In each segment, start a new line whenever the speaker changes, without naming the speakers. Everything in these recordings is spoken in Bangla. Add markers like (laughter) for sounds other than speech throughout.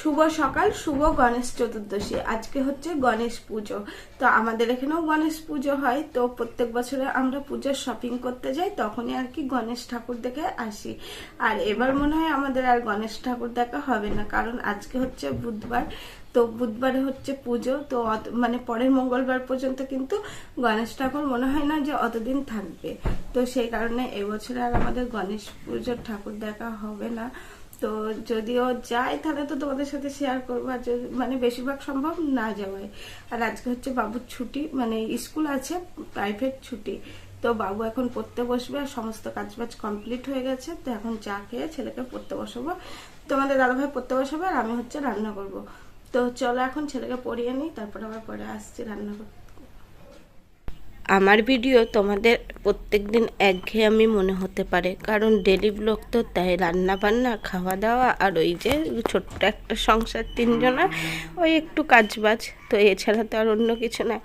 শুভ সকাল, শুভ গণেশ চতুর্দশী। আজকে হচ্ছে গণেশ পুজো। তো আমাদের এখানেও গণেশ পুজো হয়। তো প্রত্যেক বছরে আমরা পুজোর শপিং করতে যাই, তখনই আর কি গণেশ ঠাকুর দেখে আসি। আর এবার মনে হয় আমাদের আর গণেশ ঠাকুর দেখা হবে না, কারণ আজকে হচ্ছে বুধবার। তো বুধবারে হচ্ছে পুজো। তো মানে পরের মঙ্গলবার পর্যন্ত কিন্তু গণেশ ঠাকুর মনে হয় না যে অতদিন থাকবে। তো সেই কারণে এবছরে আর আমাদের গণেশ পুজোর ঠাকুর দেখা হবে না। তো যদিও যাই তাহলে তো তোমাদের সাথে শেয়ার করব। আর মানে বেশিরভাগ সম্ভব না যাওয়াই আর আজকে হচ্ছে বাবুর ছুটি মানে স্কুল আছে প্রাইভেট ছুটি। তো বাবু এখন পড়তে বসবে, আর সমস্ত কাজ কাজবাজ কমপ্লিট হয়ে গেছে। তো এখন চা খেয়ে ছেলেকে পড়তে বসাবো। তোমাদের দাদাভাই পড়তে বসাবে, আর আমি হচ্ছে রান্না করব। তো চলো এখন ছেলেকে পড়িয়ে নিই, তারপর আবার পরে আসছি রান্না করতে। আমার ভিডিও তোমাদের প্রত্যেক দিন একঘেয়েমি মনে হতে পারে। কারণ ডেলি ব্লগ তো তাই রান্না বান্না খাওয়া দাওয়া আর ওই যে ছোট্ট একটা সংসার তিনজনের, ওই একটু কাজবাজ। তো এছাড়া তো আর অন্য কিছু না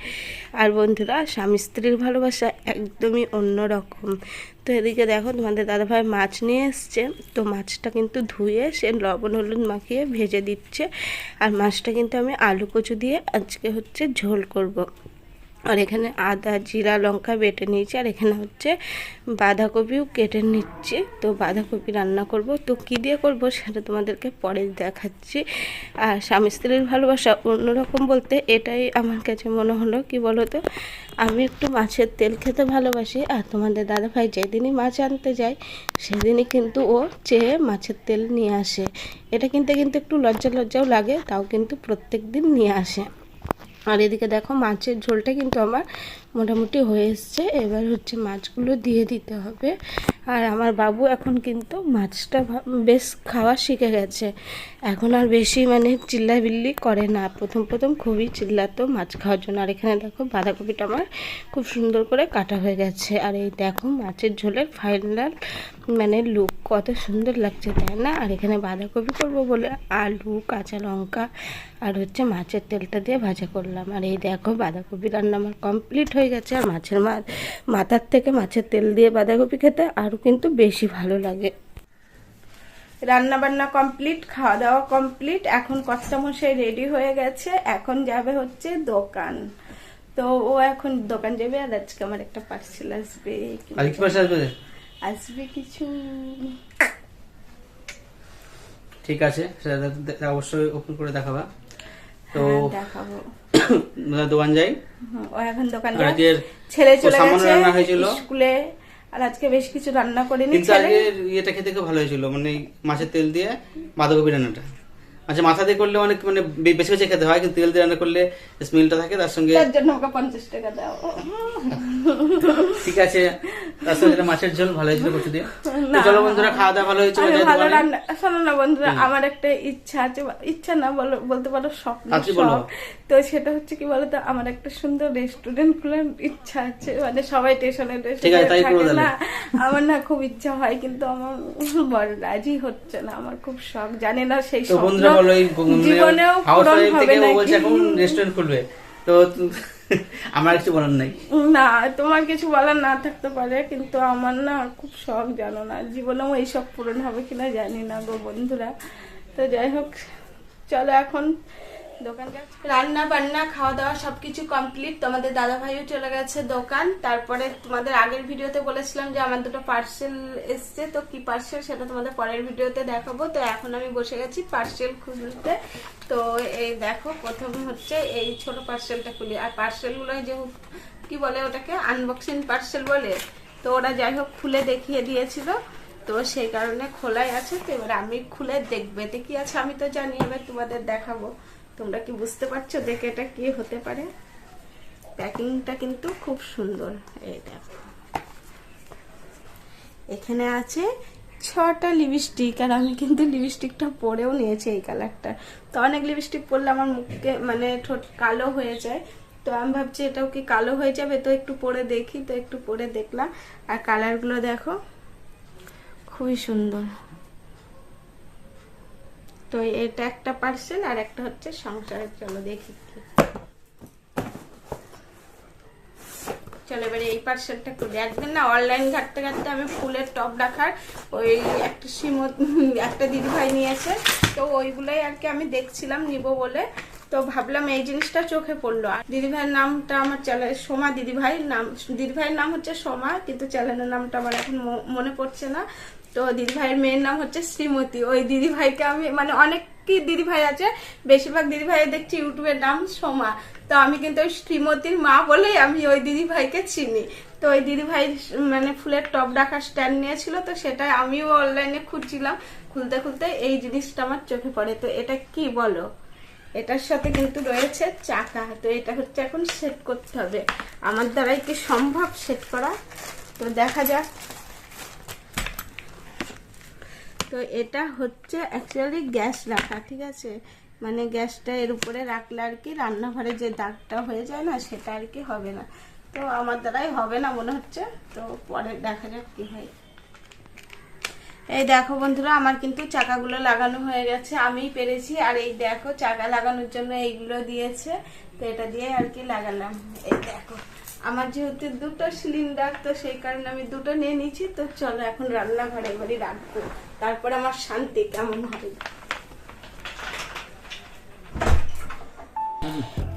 আর বন্ধুরা, স্বামী স্ত্রীর ভালোবাসা একদমই অন্য রকম। তো এদিকে দেখো, তোমাদের দাদাভাই মাছ নিয়ে এসছে। তো মাছটা কিন্তু ধুয়ে সে লবণ হলুদ মাখিয়ে ভেজে দিচ্ছে। আর মাছটা কিন্তু আমি আলু কচু দিয়ে আজকে হচ্ছে ঝোল করব। আর এখানে আদা, জিরা, লঙ্কা বেটে নিয়েছি, আর এখানে হচ্ছে বাঁধাকপিও কেটে নিচ্ছি। তো বাঁধাকপি রান্না করব। তো কী দিয়ে করব সেটা তোমাদেরকে পরে দেখাচ্ছি। আর স্বামী স্ত্রীর ভালোবাসা অন্যরকম বলতে এটাই আমার কাছে মনে হলো। কি বলো তো? আমি একটু মাছের তেল খেতে ভালোবাসি, আর তোমাদের দাদাভাই যেদিনই মাছ আনতে যায়, সেদিনই কিন্তু ও চেয়ে মাছের তেল নিয়ে আসে। এটা কিনতে, কিন্তু একটু লজ্জা লজ্জাও লাগে, তাও কিন্তু প্রত্যেক দিন নিয়ে আসে। আর এদিকে দেখো মাছের ঝোলটা কিন্তু আমার মোটামুটি হয়ে এসছে। এবার হচ্ছে মাছগুলো দিয়ে দিতে হবে। আর আমার বাবু এখন কিন্তু মাছটা বেশ খাওয়া শিখে গেছে। এখন আর বেশি মানে চিল্লাবিল্লি করে না। প্রথম প্রথম খুবই চিল্লাতো মাছ খাওয়ার জন্য। আর এখানে দেখো বাঁধাকপিটা আমার খুব সুন্দর করে কাটা হয়ে গেছে। আর এই দেখো মাছের ঝোলের ফাইনাল মানে লুক কত সুন্দর লাগছে, তাই না? আর এখানে বাঁধাকপি করব বলে আলু, কাঁচা লঙ্কা আর হচ্ছে মাছের তেলটা দিয়ে ভাজা করলাম। আর এই দেখো বাঁধাকপি রান্না আমার কমপ্লিট হয়ে গেছে। আর মাছের মাথার থেকে মাছের তেল দিয়ে বাঁধাকপি খেতে আরও কিন্তু বেশি ভালো লাগে। রান্না বান্না কমপ্লিট খাওয়া দাওয়া কমপ্লিট এখন কষ্টামশাই রেডি হয়ে গেছে এখন যাবে হচ্ছে দোকান। তো ও এখন দোকান যাবে আর আজকে আমার একটা পার্সেল আসবে।
আসবে?
কিছু
ঠিক আছে সেটা অবশ্যই ওপেন করে দেখাবা। তো
হ্যাঁ, দেখাবো।
দোকান যাই।
ও এখন দোকান ছেলে চলে গেছে স্কুলে। আর আজকে বেশ কিছু রান্না করিনি
কিন্তু আগে ইয়েটা খেতে খুব ভালো হয়েছিল মানে মাছের তেল দিয়ে বাঁধাকপি রান্নাটা আচ্ছা মাথা দিয়ে করলে অনেক মানে বেশি বেশি খেতে হয় কিন্তু তেল দিয়ে রান্না করলে স্মেলটা থাকে তার সঙ্গে
তার জন্য ওকে পঞ্চাশ টাকা দাও
ঠিক আছে তার সঙ্গে মাছের ঝোল ভালো হয়েছিল কচু দিয়ে। চলো বন্ধুরা খাওয়া দাওয়া ভালো হয়েছে
ভালো রান্না শোনো না বন্ধুরা আমার একটা ইচ্ছা আছে ইচ্ছা না বলো বলতে পারো স্বপ্ন
আচ্ছা, বলো।
তো সেটা হচ্ছে কি বলতো আমার একটা সুন্দর রেস্টুরেন্ট খোলার ইচ্ছা আছে মানে সবাই স্টেশনে
ঠিক আছে, তাই করো।
না আমার না খুব ইচ্ছা হয় কিন্তু আমার বড় রাজি হচ্ছে না আমার খুব শখ জানি না সেই স্বপ্ন
বলো এই
পূরণ হবে
থেকে ও। বলছে এখন রেস্টুরেন্ট খুলবে। তো (laughs) আমার কিছু বলার নাই।
না তোমার কিছু বলার না থাকতে পারে কিন্তু আমার না খুব শখ জানো না। জীবনেও এইসব পূরণ হবে কিনা জানি না গো বন্ধুরা। তো যাই হোক চলো এখন রান্না বান্না, খাওয়া দাওয়া সবকিছু কমপ্লিট তোমাদের দাদা ভাইও চলে গেছে দোকান। তারপরে তোমাদের আগের ভিডিওতে বলেছিলাম যে আমার দুটো পার্সেল এসছে। তো কি পার্সেল সেটা তোমাদের পরের ভিডিওতে দেখাবো। তো এখন আমি বসে গেছি পার্সেল খুলতে তো এই দেখো, প্রথমে হচ্ছে এই ছোট পার্সেলটা খুলি। আর পার্সেলগুলো যে কি বলে ওটাকে? আনবক্সিং পার্সেল বলে। তো ওরা যাই হোক খুলে দেখিয়ে দিয়েছিল। তো সেই কারণে খোলাই আছে। তো এবার আমি খুলে দেখবে। কি আছে আমি তো জানি, এবার তোমাদের দেখাবো। তোমরা কি বুঝতে পারছ দেখে এটা কি হতে পারে? প্যাকিংটা কিন্তু খুব সুন্দর। এই দেখো। এখানে আছে ছটা লিপস্টিক, আর আমি কিন্তু লিপস্টিকটা পরেও নিয়েছি এই কালারটা। তো অনেক লিপস্টিক পরলে আমার মুখে মানে ঠোঁট কালো হয়ে যায়। তো আমি ভাবছি এটাও কি কালো হয়ে যাবে? তো একটু পরে দেখি, তো একটু পরে দেখলাম। আর কালারগুলো দেখো, খুবই সুন্দর। তো এটা একটা পার্সেল আর একটা হচ্ছে সংসারের চলো দেখি চলো এবারে এই পার্সেলটা করি একদিন না অনলাইন ঘাটতে ঘাটতে আমি ফুলের টপ রাখার ওই একটা সিমত একটা দিদিভাই নিয়েছে। তো ওইগুলোই আর কি আমি দেখছিলাম নিব বলে। তো ভাবলাম এই জিনিসটা চোখে পড়ল। আর দিদিভাইয়ের নামটা আমার চ্যানেল, সোমা দিদিভাই নাম, দিদিভাইয়ের নাম হচ্ছে সোমা, কিন্তু চ্যানেলের নামটা আমার এখন মনে পড়ছে না। তো দিদিভাইয়ের মেয়ের নাম হচ্ছে শ্রীমতী। ওই দিদিভাইকে আমি মানে অনেক কি দিদিভাই আছে, বেশিরভাগ দিদিভাই দেখছি ইউটিউবের নাম সোমা। তো আমি কিন্তু ওই শ্রীমতীর মা বলেই আমি ওই দিদিভাইকে চিনি। তো ওই দিদিভাই মানে ফুলের টপ রাখার স্ট্যান্ড নিয়েছিল, তো সেটাই আমিও অনলাইনে খুঁজছিলাম। খুলতে খুলতে এই জিনিসটা আমার চোখে পড়ে। তো এটা কি বলো? এটার সাথে কিন্তু রয়েছে চাকা। তো এটা হচ্ছে এখন সেট করতে হবে। আমার দ্বারাই কি সম্ভব সেট করা? তো দেখা যাক। তো এটা হচ্ছে অ্যাকচুয়ালি গ্যাস রাখা, ঠিক আছে? মানে গ্যাসটা এর উপরে রাখলে আর কি রান্নাঘরে যে দাগটা হয়ে যায় না, সেটা আর কি হবে না। তো আমার দ্বারাই হবে না মনে হচ্ছে। তো পরে দেখা যাক কি হয়। এই দেখো বন্ধুরা, আমার কিন্তু চাকাগুলো লাগানো হয়ে গেছে। আমিই পেরেছি। আর এই দেখো, চাকা লাগানোর জন্য এইগুলো দিয়েছে। তো এটা দিয়ে আর কি লাগালাম। এই দেখো। আমার যেহেতু দুটো সিলিন্ডার, তো সেই কারণে আমি দুটো নিয়ে নিয়েছি। তো চলো এখন রান্নাঘরে এবারই রাখব তারপর আমার শান্তি কেমন হবে?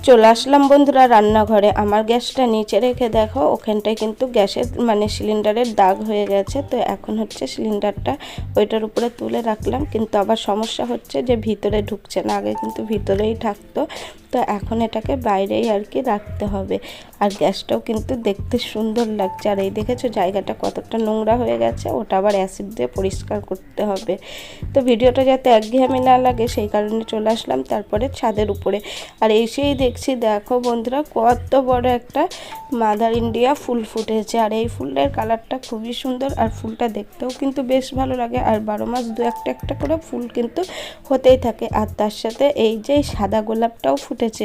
চলে আসলাম বন্ধুরা রান্নাঘরে। আমার গ্যাসটা নিচে রেখে দেখো, ওখানটায় কিন্তু গ্যাসের মানে সিলিন্ডারের দাগ হয়ে গেছে, তো এখন হচ্ছে সিলিন্ডারটা ওইটার উপরে তুলে রাখলাম। কিন্তু আবার সমস্যা হচ্ছে যে ভিতরে ঢুকছে না, আগে কিন্তু ভিতরেই থাকতো। তো এখন এটাকে বাইরেই আর কি রাখতে হবে। আর গ্যাসটাও কিন্তু দেখতে সুন্দর লাগছে। আর এই দেখেছ জায়গাটা কতটা নোংরা হয়ে গেছে, ওটা আবার অ্যাসিড দিয়ে পরিষ্কার করতে হবে। তো ভিডিওটা যাতে একঘেয়েমি না লাগে, সেই কারণে চলে আসলাম তারপরে ছাদের উপরে। আর এসেই দেখছি, দেখো বন্ধুরা, কত বড় একটা মাদার ইন্ডিয়া ফুল ফুটেছে। আর এই ফুলের কালারটা খুবই সুন্দর, আর ফুলটা দেখতেও কিন্তু বেশ ভালো লাগে। আর বারো মাস দু একটা একটা করে ফুল কিন্তু হতেই থাকে। আর তার সাথে এই যে সাদা গোলাপটাও ফুটেছে,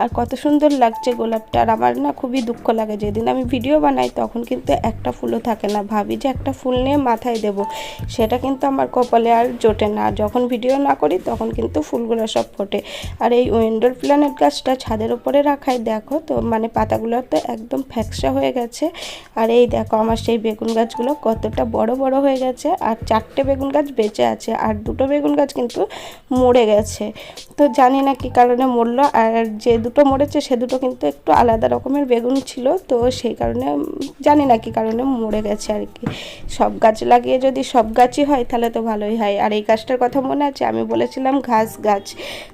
আর কত সুন্দর লাগছে গোলাপটা। আর আমার না খুবই দুঃখ লাগে, যেদিন আমি ভিডিও বানাই তখন কিন্তু একটা ফুলও থাকে না। ভাবি যে একটা ফুল নিয়ে মাথায় দেব, সেটা কিন্তু আমার কপালে আর জোটে না। যখন ভিডিও না করি তখন কিন্তু ফুলগুলো সব ফোটে। আর এই উইন্ডোর প্ল্যানেট গাছটা ছাদের উপরে রাখাই দেখো তো মানে পাতাগুলো তো একদম ফ্যাকসা হয়ে গেছে। আর এই দেখো আমার সেই বেগুন গাছগুলো কতটা বড় বড় হয়ে গেছে। আর চারটে বেগুন গাছ বেঁচে আছে, আর দুটো বেগুন গাছ কিন্তু মরে গেছে। তো জানি না কি কারণে মরলো, আর যে দুটো মরেছে, সে দুটো কিন্তু একটু আলাদা রকমের বেগুন ছিল। তো সেই কারণে, জানি না কি কারণে মরে গেছে আর কি। সব গাছ লাগিয়ে যদি সব গাছই হয়, তাহলে তো ভালোই হয়। আর এই গাছটার কথা মনে আছে? আমি বলেছিলাম ঘাস গাছ।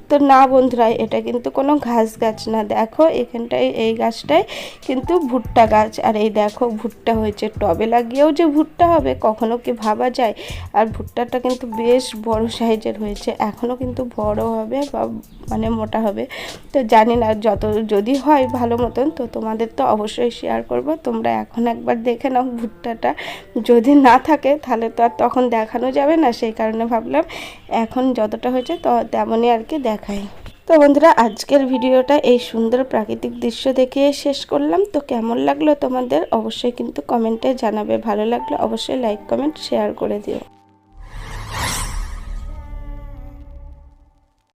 তো না বন্ধুরা, এটা কিন্তু কোনো ঘাস গাছ না দেখো, এখানটায় এই গাছটায় কিন্তু ভুট্টা গাছ। আর এই দেখো, ভুট্টা হয়েছে টবে লাগিয়েও যে ভুট্টা হবে, কখনো কি ভাবা যায়? আর ভুট্টাটা কিন্তু বেশ বড় সাইজের হয়েছে এখনও কিন্তু বড় হবে বা মানে মোটা হবে। তো জানি না, যত যদি হয় ভালো মতন, তো তোমাদের তো অবশ্যই শেয়ার করব। তোমরা এখন একবার দেখে নাও ভুট্টাটা। যদি না থাকে, তাহলে তো আর তখন দেখানো যাবে না। সেই কারণে ভাবলাম, এখন যতটা হয়েছে, তো তেমনই আর কি দেখাই। তো বন্ধুরা, আজকের ভিডিওটা এই সুন্দর প্রাকৃতিক দৃশ্য দেখে শেষ করলাম। তো কেমন লাগল তোমাদের? অবশ্যই কিন্তু কমেন্টে জানাবে। ভালো লাগলে অবশ্যই লাইক কমেন্ট শেয়ার করে দিও।